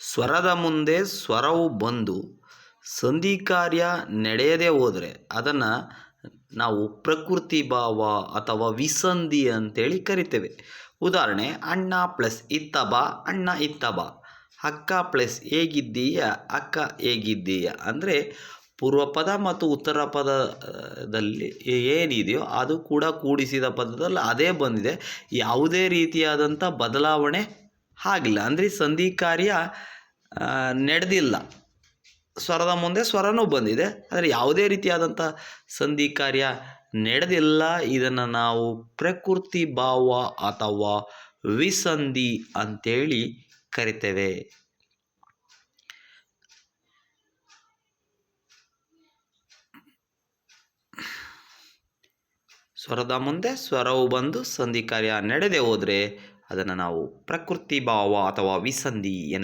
ಸ್ವರದ ಮುಂದೆ ಸ್ವರವು ಬಂದು ಸಂಧಿ ಕಾರ್ಯ ನಡೆಯದೇ ಹೋದರೆ ಅದನ್ನು ನಾವು ಪ್ರಕೃತಿ ಭಾವ ಅಥವಾ ವಿಸಂಧಿ ಅಂತೇಳಿ ಕರಿತೇವೆ. ಉದಾಹರಣೆ, ಅಣ್ಣ ಪ್ಲಸ್ ಇತ್ತ ಬಾ, ಅಣ್ಣ ಇತ್ತ ಅಕ್ಕ ಪ್ಲಸ್ ಹೇಗಿದ್ದೀಯ, ಅಕ್ಕ ಹೇಗಿದ್ದೀಯ ಅಂದರೆ ಪೂರ್ವ ಪದ ಮತ್ತು ಉತ್ತರ ಪದದಲ್ಲಿ ಏನಿದೆಯೋ ಅದು ಕೂಡ ಕೂಡಿಸಿದ ಪದದಲ್ಲಿ ಅದೇ ಬಂದಿದೆ. ಯಾವುದೇ ರೀತಿಯಾದಂಥ ಬದಲಾವಣೆ ಆಗಿಲ್ಲ ಅಂದರೆ ಸಂಧಿ ಕಾರ್ಯ ನಡೆದಿಲ್ಲ. ಸ್ವರದ ಮುಂದೆ ಸ್ವರನೂ ಬಂದಿದೆ. ಆದರೆ ಯಾವುದೇ ರೀತಿಯಾದಂಥ ಸಂಧಿ ಕಾರ್ಯ ನಡೆದಿಲ್ಲ. ಇದನ್ನು ನಾವು ಪ್ರಕೃತಿ ಭಾವ ಅಥವಾ ವಿಸಂಧಿ ಅಂತೇಳಿ ಕರಿತೇವೆ. ಸ್ವರದ ಮುಂದೆ ಸ್ವರವು ಬಂದು ಸಂಧಿ ಕಾರ್ಯ ನಡೆದೇ ಹೋದರೆ ಅದನ್ನು ನಾವು ಪ್ರಕೃತಿ ಭಾವ ಅಥವಾ ವಿಸಂಧಿ ಎನ್